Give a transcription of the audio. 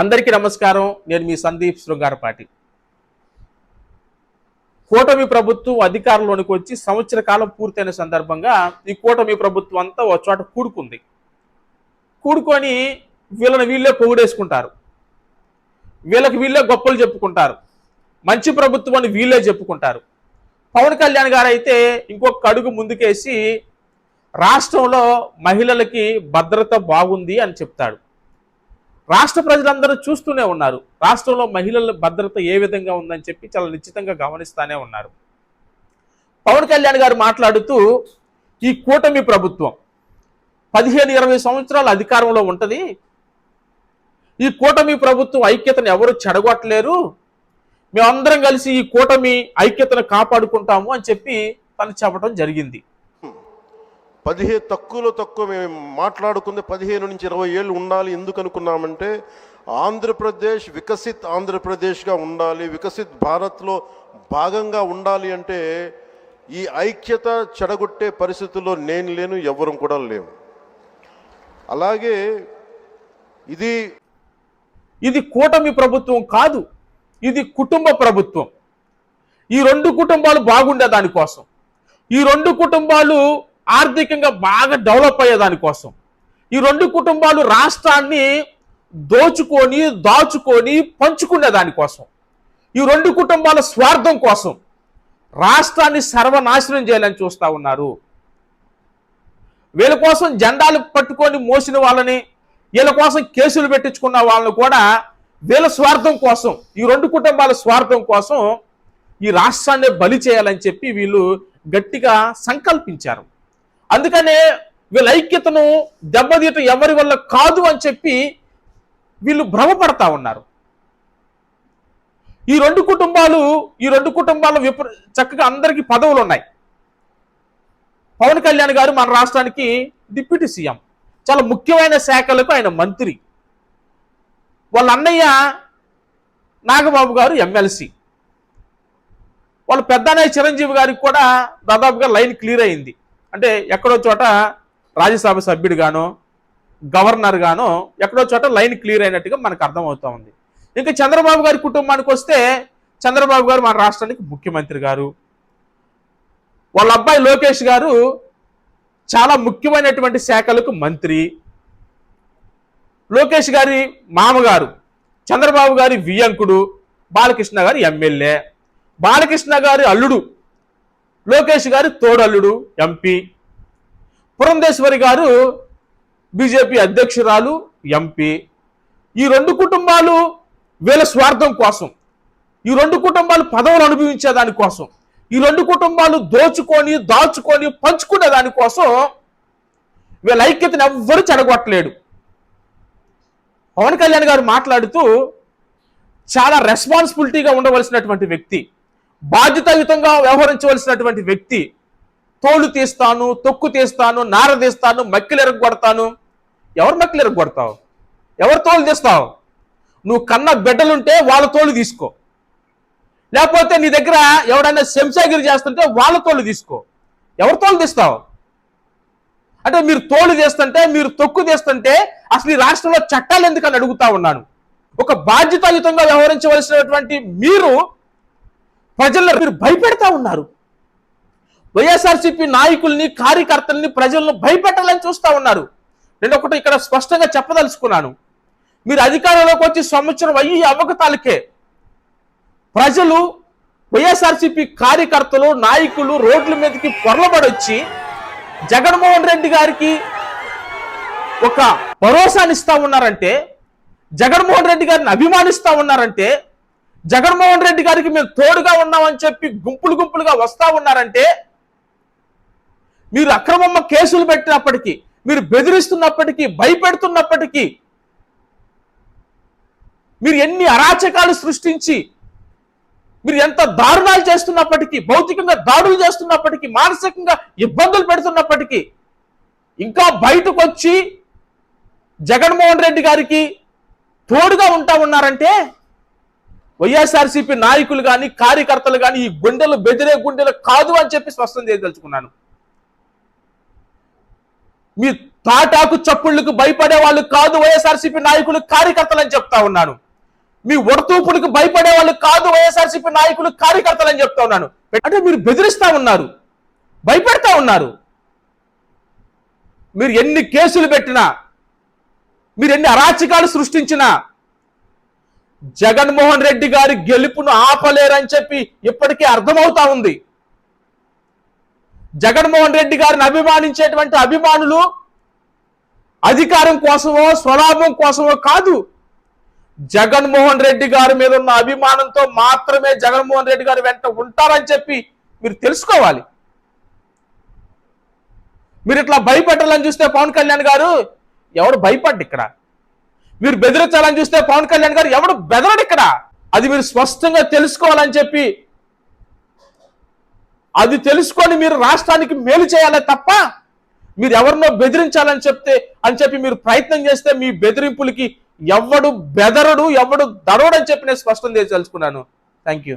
అందరికీ నమస్కారం. నేను మీ సందీప్ శృంగారపాటి కూటమి ప్రభుత్వం అధికారంలోనికి వచ్చి సంవత్సర కాలం పూర్తయిన సందర్భంగా ఈ కూటమి ప్రభుత్వం అంతా ఒక చోట కూడుకుంది. కూడుకొని వీళ్ళని వీళ్ళే పొగుడేసుకుంటారు. వీళ్ళకి వీళ్ళే గొప్పలు చెప్పుకుంటారు. మంచి ప్రభుత్వం అని వీళ్ళే చెప్పుకుంటారు. పవన్ కళ్యాణ్ గారు అయితే ఇంకొక అడుగు ముందుకేసి రాష్ట్రంలో మహిళలకి భద్రత బాగుంది అని చెప్తాడు. రాష్ట్ర ప్రజలందరూ చూస్తూనే ఉన్నారు. రాష్ట్రంలో మహిళల భద్రత ఏ విధంగా ఉందని చెప్పి చాలా నిశ్చితంగా గమనిస్తానే ఉన్నారు. పవన్ కళ్యాణ్ గారు మాట్లాడుతూ ఈ కూటమి ప్రభుత్వం పదిహేను ఇరవై సంవత్సరాల అధికారంలో ఉంటుంది. ఈ కూటమి ప్రభుత్వం ఐక్యతను ఎవరు చెడగొట్టలేరు. మేమందరం కలిసి ఈ కూటమి ఐక్యతను కాపాడుకుంటాము అని చెప్పి తను చెప్పడం జరిగింది. పదిహేను తక్కువలో తక్కువ మేము మాట్లాడుకుంది పదిహేను నుంచి ఇరవై ఏళ్ళు ఉండాలి. ఎందుకు అనుకున్నామంటే ఆంధ్రప్రదేశ్ వికసిత్ ఆంధ్రప్రదేశ్గా ఉండాలి. వికసిత్ భారత్లో భాగంగా ఉండాలి అంటే ఈ ఐక్యత చెడగొట్టే పరిస్థితుల్లో నేను లేను ఎవరు కూడా లేము. అలాగే ఇది ఇది కూటమి ప్రభుత్వం కాదు ఇది కుటుంబ ప్రభుత్వం. ఈ రెండు కుటుంబాలు బాగుండే దానికోసం. ఈ రెండు కుటుంబాలు ఆర్థికంగా బాగా డెవలప్ అయ్యే దానికోసం ఈ రెండు కుటుంబాలు రాష్ట్రాన్ని దోచుకొని దాచుకొని పంచుకునే దానికోసం ఈ రెండు కుటుంబాల స్వార్థం కోసం రాష్ట్రాన్ని సర్వనాశనం చేయాలని చూస్తా ఉన్నారు. వీళ్ళ కోసం జెండాలు పట్టుకొని మోసిన వాళ్ళని వీళ్ళ కోసం కేసులు పెట్టించుకున్న వాళ్ళని కూడా వీళ్ళ స్వార్థం కోసం ఈ రెండు కుటుంబాల స్వార్థం కోసం ఈ రాష్ట్రాన్ని బలి చేయాలని చెప్పి వీళ్ళు గట్టిగా సంకల్పించారు. అందుకనే వీళ్ళ ఐక్యతను దెబ్బతీయటం ఎవరి వల్ల కాదు అని చెప్పి వీళ్ళు భ్రమపడతా ఉన్నారు. ఈ రెండు కుటుంబాలు ఈ రెండు కుటుంబాలు విప చక్కగా అందరికీ పదవులు ఉన్నాయి పవన్ కళ్యాణ్ గారు మన రాష్ట్రానికి డిప్యూటీ సీఎం. చాలా ముఖ్యమైన శాఖలకు ఆయన మంత్రి. వాళ్ళ అన్నయ్య నాగబాబు గారు ఎమ్మెల్సీ. వాళ్ళ పెద్దనయ్య చిరంజీవి గారికి కూడా దాదాపుగా లైన్ క్లియర్ అయింది. అంటే ఎక్కడో చోట రాజ్యసభ సభ్యుడు గానో గవర్నర్ గానో ఎక్కడో చోట లైన్ క్లియర్ అయినట్టుగా మనకు అర్థమవుతా ఉంది. ఇంకా చంద్రబాబు గారి కుటుంబానికి వస్తే చంద్రబాబు గారు మన రాష్ట్రానికి ముఖ్యమంత్రి గారు. వాళ్ళ అబ్బాయి లోకేష్ గారు చాలా ముఖ్యమైనటువంటి శాఖలకు మంత్రి. లోకేష్ గారి మామగారు చంద్రబాబు గారి వియంకుడు బాలకృష్ణ గారి ఎమ్మెల్యే. బాలకృష్ణ గారి అల్లుడు లోకేష్ గారి తోడల్లుడు. ఎంపీ. పురంధేశ్వరి గారు బీజేపీ అధ్యక్షురాలు. ఎంపీ. ఈ రెండు కుటుంబాలు వీళ్ళ స్వార్థం కోసం ఈ రెండు కుటుంబాలు పదవులు అనుభవించే దానికోసం ఈ రెండు కుటుంబాలు దోచుకొని దాచుకొని పంచుకునే దానికోసం వీళ్ళ ఐక్యతను ఎవ్వరు చెడగొట్టలేడు. పవన్ కళ్యాణ్ గారు మాట్లాడుతూ చాలా రెస్పాన్సిబిలిటీగా ఉండవలసినటువంటి వ్యక్తి. బాధ్యతాయుతంగా వ్యవహరించవలసినటువంటి వ్యక్తి తోలు తీస్తాను తొక్కు తీస్తాను నార తీస్తాను మక్కిలు ఎరగొడతాను. ఎవరు మక్కిలు ఎరగొడతావు? ఎవరు తోలు తీస్తావు? నువ్వు కన్న బిడ్డలుంటే వాళ్ళ తోలు తీసుకో. లేకపోతే నీ దగ్గర ఎవడైనా శంసాగిరి చేస్తుంటే వాళ్ళ తోలు తీసుకో. ఎవరు తోలు తీస్తావు? అంటే మీరు తోలు తీస్తుంటే మీరు తొక్కు తీస్తుంటే అసలు ఈ రాష్ట్రంలో చట్టాలు ఎందుకని అడుగుతా ఉన్నాను? ఒక బాధ్యతాయుతంగా వ్యవహరించవలసినటువంటి మీరు ప్రజల్లో మీరు భయపెడతా ఉన్నారు. వైఎస్ఆర్సీపీ నాయకుల్ని కార్యకర్తల్ని ప్రజలను భయపెట్టాలని చూస్తూ ఉన్నారు. నేను ఒకటి ఇక్కడ స్పష్టంగా చెప్పదలుచుకున్నాను. మీరు అధికారంలోకి వచ్చి సంవత్సరం అయ్యి అవగతాలకే ప్రజలు వైఎస్ఆర్సీపీ కార్యకర్తలు నాయకులు రోడ్ల మీదకి పొరలబడొచ్చి జగన్మోహన్ రెడ్డి గారికి ఒక భరోసానిస్తా ఉన్నారంటే జగన్మోహన్ రెడ్డి గారిని అభిమానిస్తా ఉన్నారంటే జగన్మోహన్ రెడ్డి గారికి మేము తోడుగా ఉన్నామని చెప్పి గుంపులు గుంపులుగా వస్తా ఉన్నారంటే మీరు అక్రమమ్మ కేసులు పెట్టినప్పటికీ మీరు బెదిరిస్తున్నప్పటికీ భయపెడుతున్నప్పటికీ మీరు ఎన్ని అరాచకాలు సృష్టించి మీరు ఎంత దారుణాలు చేస్తున్నప్పటికీ భౌతికంగా దాడులు చేస్తున్నప్పటికీ మానసికంగా ఇబ్బందులు పెడుతున్నప్పటికీ ఇంకా బయటకు వచ్చి జగన్మోహన్ రెడ్డి గారికి తోడుగా ఉంటా ఉన్నారంటే వైఎస్ఆర్సీపీ నాయకులు కానీ కార్యకర్తలు కానీ ఈ గుండెలు బెదిరే గుండెలు కాదు అని చెప్పి స్పష్టం చేయదలుచుకున్నాను. మీ తాటాకు చప్పుళ్ళకు భయపడే వాళ్ళు కాదు వైఎస్ఆర్సీపీ నాయకులు కార్యకర్తలు అని చెప్తా ఉన్నాను. మీ ఉడతూపులకు భయపడే వాళ్ళు కాదు వైఎస్ఆర్సీపీ నాయకులు కార్యకర్తలు అని చెప్తా ఉన్నాను. అంటే మీరు బెదిరిస్తా ఉన్నారు భయపెడతా ఉన్నారు. మీరు ఎన్ని కేసులు పెట్టినా మీరు ఎన్ని అరాచకాలు సృష్టించినా జగన్మోహన్ రెడ్డి గారి గెలుపును ఆపలేరని చెప్పి ఇప్పటికే అర్థమవుతా ఉంది. జగన్మోహన్ రెడ్డి గారిని అభిమానించేటువంటి అభిమానులు అధికారం కోసమో స్వలాభం కోసమో కాదు. జగన్మోహన్ రెడ్డి గారి మీద ఉన్న అభిమానంతో మాత్రమే జగన్మోహన్ రెడ్డి గారు వెంట ఉంటారని చెప్పి మీరు తెలుసుకోవాలి. మీరు ఇట్లా భయపెట్టాలని చూస్తే పవన్ కళ్యాణ్ గారు ఎవడు భయపడ్డు ఇక్కడ? మీరు బెదిరించాలని చూస్తే పవన్ కళ్యాణ్ గారు ఎవడు బెదరడు ఇక్కడ? అది మీరు స్పష్టంగా తెలుసుకోవాలని చెప్పి అది తెలుసుకొని మీరు రాష్ట్రానికి మేలు చేయాలి తప్ప మీరు ఎవరినో బెదిరించాలని చెప్తే అని చెప్పి మీరు ప్రయత్నం చేస్తే మీ బెదిరింపులకి ఎవడు బెదరడు ఎవడు దడవడని చెప్పి నేను స్పష్టం తెలుసుకున్నాను. Thank you